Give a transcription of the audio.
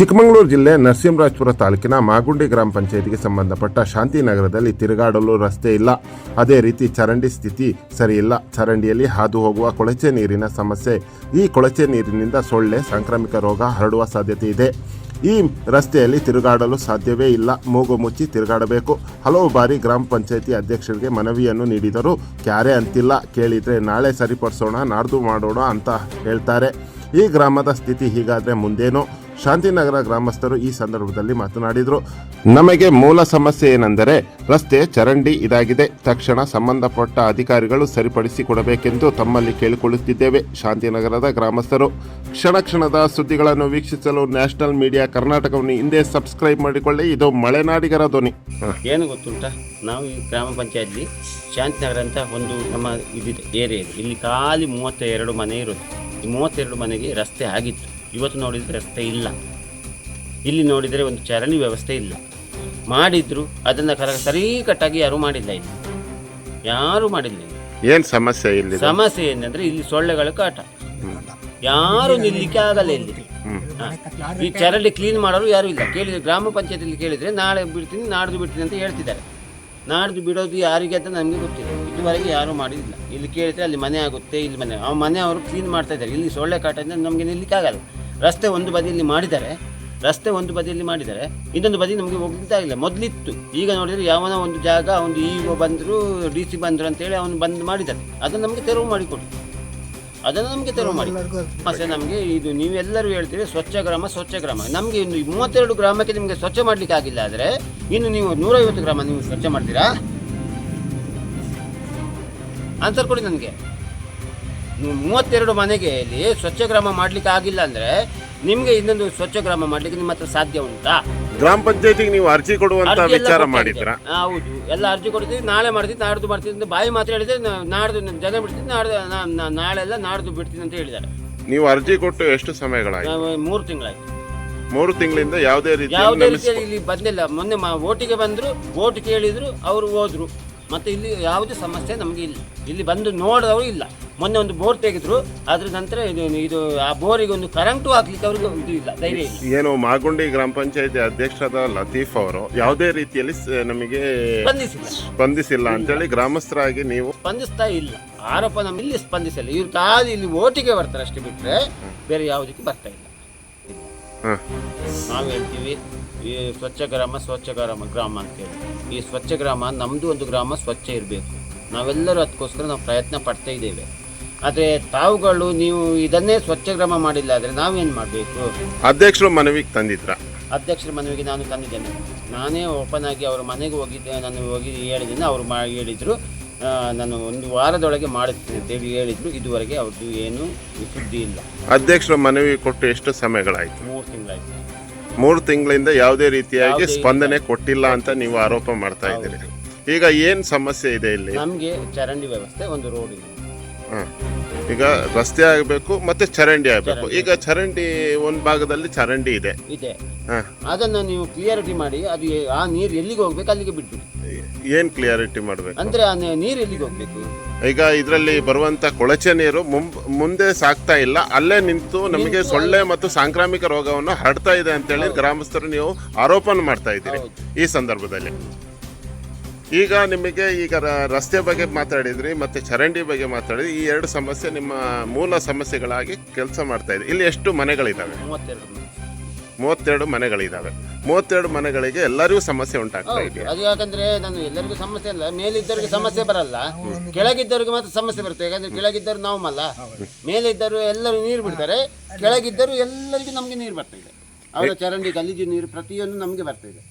ಚಿಕ್ಕಮಗಳೂರು ಜಿಲ್ಲೆ ನರಸಿಂಹರಾಜಪುರ ತಾಲೂಕಿನ ಮಾಗುಂಡಿ ಗ್ರಾಮ ಪಂಚಾಯತಿಗೆ ಸಂಬಂಧಪಟ್ಟ ಶಾಂತಿನಗರದಲ್ಲಿ ತಿರುಗಾಡಲು ರಸ್ತೆ ಇಲ್ಲ. ಅದೇ ರೀತಿ ಚರಂಡಿ ಸ್ಥಿತಿ ಸರಿಯಿಲ್ಲ. ಚರಂಡಿಯಲ್ಲಿ ಹಾದು ಹೋಗುವ ಕೊಳಚೆ ನೀರಿನ ಸಮಸ್ಯೆ. ಈ ಕೊಳಚೆ ನೀರಿನಿಂದ ಸೊಳ್ಳೆ, ಸಾಂಕ್ರಾಮಿಕ ರೋಗ ಹರಡುವ ಸಾಧ್ಯತೆ ಇದೆ. ಈ ರಸ್ತೆಯಲ್ಲಿ ತಿರುಗಾಡಲು ಸಾಧ್ಯವೇ ಇಲ್ಲ. ಮೂಗು ಮುಚ್ಚಿ ತಿರುಗಾಡಬೇಕು. ಹಲವು ಬಾರಿ ಗ್ರಾಮ ಪಂಚಾಯತಿ ಅಧ್ಯಕ್ಷರಿಗೆ ಮನವಿಯನ್ನು ನೀಡಿದರೂ ಕ್ಯಾರೆ ಅಂತಿಲ್ಲ. ಕೇಳಿದರೆ ನಾಳೆ ಸರಿಪಡಿಸೋಣ, ನಾಡ್ದು ಮಾಡೋಣ ಅಂತ ಹೇಳ್ತಾರೆ. ಈ ಗ್ರಾಮದ ಸ್ಥಿತಿ ಹೀಗಾದರೆ ಮುಂದೇನು? ಶಾಂತಿನಗರ ಗ್ರಾಮಸ್ಥರು ಈ ಸಂದರ್ಭದಲ್ಲಿ ಮಾತನಾಡಿದರು. ನಮಗೆ ಮೂಲ ಸಮಸ್ಯೆ ಏನೆಂದರೆ ರಸ್ತೆ ಚರಂಡಿ ಇದಾಗಿದೆ. ತಕ್ಷಣ ಸಂಬಂಧಪಟ್ಟ ಅಧಿಕಾರಿಗಳು ಸರಿಪಡಿಸಿ ಕೊಡಬೇಕೆಂದು ತಮ್ಮಲ್ಲಿ ಕೇಳಿಕೊಳ್ಳುತ್ತಿದ್ದೇವೆ, ಶಾಂತಿನಗರದ ಗ್ರಾಮಸ್ಥರು. ಕ್ಷಣ ಕ್ಷಣದ ಸುದ್ದಿಗಳನ್ನು ವೀಕ್ಷಿಸಲು ನ್ಯಾಷನಲ್ ಮೀಡಿಯಾ ಕರ್ನಾಟಕವನ್ನು ಹಿಂದೆ ಸಬ್ಸ್ಕ್ರೈಬ್ ಮಾಡಿಕೊಳ್ಳಿ. ಇದು ಮಳೆನಾಡಿಗರ ಧ್ವನಿ. ಏನು ಗೊತ್ತುಂಟ? ನಾವು ಈ ಗ್ರಾಮ ಪಂಚಾಯತ್ಲಿ ಶಾಂತಿನಗರ ಅಂತ ಒಂದು ನಮ್ಮ ಇದಿದೆ, ಏರಿಯಾ ಇದೆ. ಇಲ್ಲಿ ಖಾಲಿ ಮೂವತ್ತ ಎರಡು ಮನೆ ಇರೋದು. ಈ ಮೂವತ್ತೆರಡು ಮನೆಗೆ ರಸ್ತೆ ಆಗಿತ್ತು. ಇವತ್ತು ನೋಡಿದರೆ ರಸ್ತೆ ಇಲ್ಲ. ಇಲ್ಲಿ ನೋಡಿದರೆ ಒಂದು ಚರಂಡಿ ವ್ಯವಸ್ಥೆ ಇಲ್ಲ. ಮಾಡಿದ್ರು ಅದನ್ನು ಕರ ಸರಿಕಟ್ಟಾಗಿ ಯಾರೂ ಮಾಡಿಲ್ಲ ಇಲ್ಲಿ. ಯಾರೂ ಮಾಡಿಲ್ಲ ಏನು ಏನ್ ಸಮಸ್ಯೆ ಇಲ್ಲಿ? ಸಮಸ್ಯೆ ಏನಂದ್ರೆ ಇಲ್ಲಿ ಸೊಳ್ಳೆಗಳ ಕಾಟ. ಯಾರು ನಿಲ್ಲಿಕ್ಕೆ ಆಗಲ್ಲ ಇಲ್ಲಿ. ಹಾ. ಈ ಚರಂಡಿ ಕ್ಲೀನ್ ಮಾಡೋರು ಯಾರು ಇಲ್ಲ. ಕೇಳಿದ್ರೆ ಗ್ರಾಮ ಪಂಚಾಯತಿಲಿ ಕೇಳಿದ್ರೆ ನಾಳೆ ಬಿಡ್ತೀನಿ ನಾಡ್ದು ಬಿಡ್ತೀನಿ ಅಂತ ಹೇಳ್ತಿದ್ದಾರೆ. ನಾಡ್ದು ಬಿಡೋದು ಯಾರಿಗೆ ಅಂತ ನಮಗೆ ಗೊತ್ತಿಲ್ಲ. ಇದುವರೆಗೆ ಯಾರೂ ಮಾಡಿಲ್ಲ. ಇಲ್ಲಿ ಕೇಳಿದ್ರೆ ಅಲ್ಲಿ ಮನೆ ಆಗುತ್ತೆ, ಇಲ್ಲಿ ಮನೆ, ಆ ಮನೆ ಅವರು ಕ್ಲೀನ್ ಮಾಡ್ತಾ ಇದ್ದಾರೆ. ಇಲ್ಲಿ ಸೊಳ್ಳೆ ಕಾಟದಿಂದ ನಮಗೆ ನಿಲ್ಲಿಕ್ಕೆ ಆಗಲ್ಲ. ರಸ್ತೆ ಒಂದು ಬದಿಯಲ್ಲಿ ಮಾಡಿದ್ದಾರೆ, ರಸ್ತೆ ಒಂದು ಬದಿಯಲ್ಲಿ ಮಾಡಿದ್ದಾರೆ. ಇನ್ನೊಂದು ಬದಿ ನಮಗೆ ಹೋಗ್ಲಿಕ್ಕೆ ಆಗಿಲ್ಲ ಮೊದಲಿತ್ತು. ಈಗ ನೋಡಿದರೆ ಯಾವನ ಒಂದು ಜಾಗ, ಒಂದು ಇ ಬಂದರು ಡಿ ಸಿ ಬಂದರು ಅಂತೇಳಿ ಅವನು ಬಂದ್ ಮಾಡಿದ್ದಾರೆ. ಅದನ್ನು ನಮಗೆ ತೆರವು ಮಾಡಿಕೊಡಿ. ಅದನ್ನು ನಮಗೆ ತೆರವು ಮಾಡಿ. ಮತ್ತೆ ನಮಗೆ ಇದು ನೀವೆಲ್ಲರೂ ಹೇಳ್ತೀರಿ ಸ್ವಚ್ಛ ಗ್ರಾಮ ಸ್ವಚ್ಛ ಗ್ರಾಮ. ನಮಗೆ ಇನ್ನು ಮೂವತ್ತೆರಡು ಗ್ರಾಮಕ್ಕೆ ನಿಮಗೆ ಸ್ವಚ್ಛ ಮಾಡಲಿಕ್ಕೆ ಆಗಿಲ್ಲ ಆದರೆ ಇನ್ನು ನೀವು ನೂರೈವತ್ತು ಗ್ರಾಮ ನೀವು ಸ್ವಚ್ಛ ಮಾಡ್ತೀರಾ? ಆನ್ಸರ್ ಕೊಡಿ ನನಗೆ. ಮೂವತ್ತೆರಡು ಮನೆಗೆ ಇಲ್ಲಿ ಸ್ವಚ್ಛ ಗ್ರಾಮ ಮಾಡಲಿಕ್ಕೆ ಆಗಿಲ್ಲ ಅಂದರೆ ನಿಮಗೆ ಇನ್ನೊಂದು ಸ್ವಚ್ಛ ಗ್ರಾಮ ಮಾಡಲಿಕ್ಕೆ ನಿಮ್ಮ ಹತ್ರ ಸಾಧ್ಯ ಉಂಟಾ? ಗ್ರಾಮ ಪಂಚಾಯತಿಗೆ ನೀವು ಅರ್ಜಿ ಕೊಡುವಂತ ಅರ್ಜಿ ಎಲ್ಲ ವಿಚಾರ. ಮಾಡಿದ್ರ? ಹೌದು. ಎಲ್ಲ ಅರ್ಜಿ ಕೊಡ್ತೀವಿ. ನಾಳೆ ಮಾಡ್ತೀನಿ ನಾಡ್ದು ಮಾಡ್ತೀವಿ ಅಂತ ಬಾಯಿ ಮಾತ್ರ ಹೇಳಿದ್ರೆ ನಾ- ನಾಡ್ದು ಜನ ಬಿಡ್ತೀನಿ ನಾಡ್ದು ನಾ- ನಾ- ನಾಳೆಲ್ಲ ನಾಡ್ದು ಬಿಡ್ತೀನಿ ಅಂತ ಹೇಳಿದ್ದಾರೆ. ನೀವು ಅರ್ಜಿ ಕೊಟ್ಟು ಎಷ್ಟು ಸಮಯಗಳಾಯ್ತು? ನಾವು ಮೂರು ತಿಂಗಳಾಯ್ತು. ಮೂರು ತಿಂಗಳಿಂದ ಯಾವುದೇ ರೀತಿ ಯಾವುದೇ ರೀತಿಯಲ್ಲಿ ಇಲ್ಲಿ ಬಂದಿಲ್ಲ. ಮೊನ್ನೆ ಮಾ- ಓಟಿಗೆ ಬಂದ್ರು ಓಟ್ ಕೇಳಿದ್ರು ಅವರು ಹೋದ್ರು. ಮತ್ತೆ ಇಲ್ಲಿ ಯಾವುದೇ ಸಮಸ್ಯೆ ನಮಗೆ ಇಲ್ಲ. ಇಲ್ಲಿ ಬಂದು ನೋಡಿದವರು ಇಲ್ಲ. ಮೊನ್ನೆ ಒಂದು ಬೋರ್ ತೆಗೆದ್ರು ಅದ್ರ ನಂತರ ಇದು ಇದು ಆ ಬೋರಿಗೆ ಒಂದು ಕರೆಂಟು ಹಾಕ್ಲಿಕ್ಕೆ ಅವ್ರಿಗೆ ಇದು ಇಲ್ಲ ಧೈರ್ಯ ಇಲ್ಲ. ಏನು ಮಾಗುಂಡಿ ಗ್ರಾಮ ಪಂಚಾಯತಿ ಅಧ್ಯಕ್ಷರಾದ ಲತೀಫ್ ಅವರು ಯಾವುದೇ ರೀತಿಯಲ್ಲಿ ಸ- ನಮಗೆ ಸ್ಪಂದಿಸಿಲ್ಲ. ಸ್ಪಂದಿಸಿಲ್ಲ ಅಂತೇಳಿ ಗ್ರಾಮಸ್ಥರಾಗಿ ನೀವು ಸ್ಪಂದಿಸ್ತಾ ಇಲ್ಲ. ಆರೋಪ ನಮ್ಮ ಇಲ್ಲಿ ಸ್ಪಂದಿಸಲ್ಲ. ಇವ್ರು ಖಾಲಿ ಇಲ್ಲಿ ಓಟಿಗೆ ಬರ್ತಾರೆ ಅಷ್ಟೇ ಬಿಟ್ರೆ ಬೇರೆ ಯಾವುದಕ್ಕೆ ಬರ್ತಾ ಇಲ್ಲ. ನಾವು ಹೇಳ್ತೀವಿ ಈ ಸ್ವಚ್ಛ ಗ್ರಾಮ ಸ್ವಚ್ಛ ಗ್ರಾಮ ಗ್ರಾಮ ಅಂತೇಳಿ ಈ ಸ್ವಚ್ಛ ಗ್ರಾಮ ನಮ್ಮದು ಒಂದು ಗ್ರಾಮ ಸ್ವಚ್ಛ ಇರಬೇಕು. ನಾವೆಲ್ಲರೂ ಅದಕ್ಕೋಸ್ಕರ ನಾವು ಪ್ರಯತ್ನ ಪಡ್ತಾ ಇದ್ದೇವೆ. ಆದರೆ ತಾವುಗಳು ನೀವು ಇದನ್ನೇ ಸ್ವಚ್ಛ ಗ್ರಾಮ ಮಾಡಿಲ್ಲ ಆದರೆ ನಾವೇನು ಮಾಡಬೇಕು? ಅಧ್ಯಕ್ಷರು ಮನವಿಗೆ ತಂದಿದ್ರ. ಅಧ್ಯಕ್ಷರ ಮನವಿಗೆ ನಾನು ತಂದಿದ್ದೇನೆ. ನಾನೇ ಓಪನ್ ಆಗಿ ಅವರ ಮನೆಗೆ ಹೋಗಿದ್ದೆ ನಾನು ಹೋಗಿ ಹೇಳಿದ್ದೇನೆ ಅವರು ಮಾ ಹೇಳಿದರು. ನಾನು ಒಂದು ವಾರದೊಳಗೆ ಮಾಡುತ್ತೇನೆ ಅಂತೇಳಿ ಹೇಳಿದ್ರು. ಇದುವರೆಗೆ ಅವ್ರದ್ದು ಏನು ಸುದ್ದಿ ಇಲ್ಲ. ಅಧ್ಯಕ್ಷರ ಮನವಿ ಕೊಟ್ಟು ಎಷ್ಟು ಸಮಯಗಳಾಯ್ತು? ಮೂರು ತಿಂಗಳಾಯ್ತು. ಮೂರು ತಿಂಗಳಿಂದ ಯಾವುದೇ ರೀತಿಯಾಗಿ ಸ್ಪಂದನೆ ಕೊಟ್ಟಿಲ್ಲ ಅಂತ ನೀವು ಆರೋಪ ಮಾಡ್ತಾ ಇದ್ದೀರಿ. ಈಗ ಏನು ಸಮಸ್ಯೆ ಇದೆ ಇಲ್ಲಿ? ನಮಗೆ ಚರಂಡಿ ವ್ಯವಸ್ಥೆ ಒಂದು ರೋಡ್ ಇದೆ. ಹ. ಈಗ ರಸ್ತೆ ಆಗಬೇಕು ಮತ್ತೆ ಚರಂಡಿ ಆಗಬೇಕು. ಈಗ ಚರಂಡಿ ಒಂದು ಭಾಗದಲ್ಲಿ ಚರಂಡಿ ಇದೆ. ಇದೆ. ಅದನ್ನು ನೀವು ಕ್ಲಿಯರಿಟಿ ಮಾಡಿ ಅದು ಎ- ಆ ನೀರು ಎಲ್ಲಿಗೆ ಹೋಗ್ಬೇಕು ಅಲ್ಲಿಗೆ ಬಿಟ್ಬಿಡಿ. ಏನ್ ಕ್ಲಿಯರಿಟಿ ಮಾಡ್ಬೇಕು? ಅಂದ್ರೆ ಆ ನೆ- ನೀರು ಎಲ್ಲಿಗೆ ಹೋಗ್ಬೇಕು? ಈಗ ಇದರಲ್ಲಿ ಬರುವಂತ ಕೊಳಚೆ ನೀರು ಮುಂಬ್- ಮುಂದೆ ಸಾಗ್ತಾ ಇಲ್ಲ ಅಲ್ಲೇ ನಿಂತು ನಮಗೆ ಸೊಳ್ಳೆ ಮತ್ತು ಸಾಂಕ್ರಾಮಿಕ ರೋಗವನ್ನು ಹರಡ್ತಾ ಇದೆ ಅಂತೇಳಿ ಗ್ರಾಮಸ್ಥರು ನೀವು ಆರೋಪನ ಮಾಡ್ತಾ ಇದ್ದೀರಿ ಈ ಸಂದರ್ಭದಲ್ಲಿ. ಈಗ ನಿಮಗೆ ಈಗ ರ- ರಸ್ತೆ ಬಗ್ಗೆ ಮಾತಾಡಿದ್ರಿ ಮತ್ತೆ ಚರಂಡಿ ಬಗ್ಗೆ ಮಾತಾಡಿದ್ರಿ ಈ ಎರಡು ಸಮಸ್ಯೆ ನಿಮ್ಮ ಮೂಲ ಸಮಸ್ಯೆಗಳಾಗಿ ಕೆಲಸ ಮಾಡ್ತಾ ಇದೆ. ಇಲ್ಲಿ ಎಷ್ಟು ಮನೆಗಳಿದ್ದಾವೆ ಮೂವತ್ತೆರಡು. ಮೂವತ್ತೆರಡು ಮನೆಗಳಿದಾವೆ. ಮೂವತ್ತೆರಡು ಮನೆಗಳಿಗೆ ಎಲ್ಲರಿಗೂ ಸಮಸ್ಯೆ ಉಂಟಾಗ್ತಾ ಇದೆ ಅದು ಯಾಕಂದ್ರೆ ನಾನು ಎಲ್ಲರಿಗೂ ಸಮಸ್ಯೆ ಇಲ್ಲ ಮೇಲಿದ್ದವರಿಗೆ ಸಮಸ್ಯೆ ಬರಲ್ಲ. ಕೆಳಗಿದ್ದವರಿಗೆ ಮಾತ್ರ ಸಮಸ್ಯೆ ಬರುತ್ತೆ ಯಾಕಂದ್ರೆ ಕೆಳಗಿದ್ದವರು ನಾವು ಮಲ್ಲ ಮೇಲಿದ್ದರು ಎಲ್ಲರೂ ನೀರು ಬಿಡ್ತಾರೆ ಕೆಳಗಿದ್ದರು ಎಲ್ಲರಿಗೂ ನಮಗೆ ನೀರು ಬರ್ತಾ ಇದೆ. ಅವರ ಚರಂಡಿ ಗಲೀಜು ನೀರು ಪ್ರತಿಯೊಂದು ನಮಗೆ ಬರ್ತಾ ಇದೆ.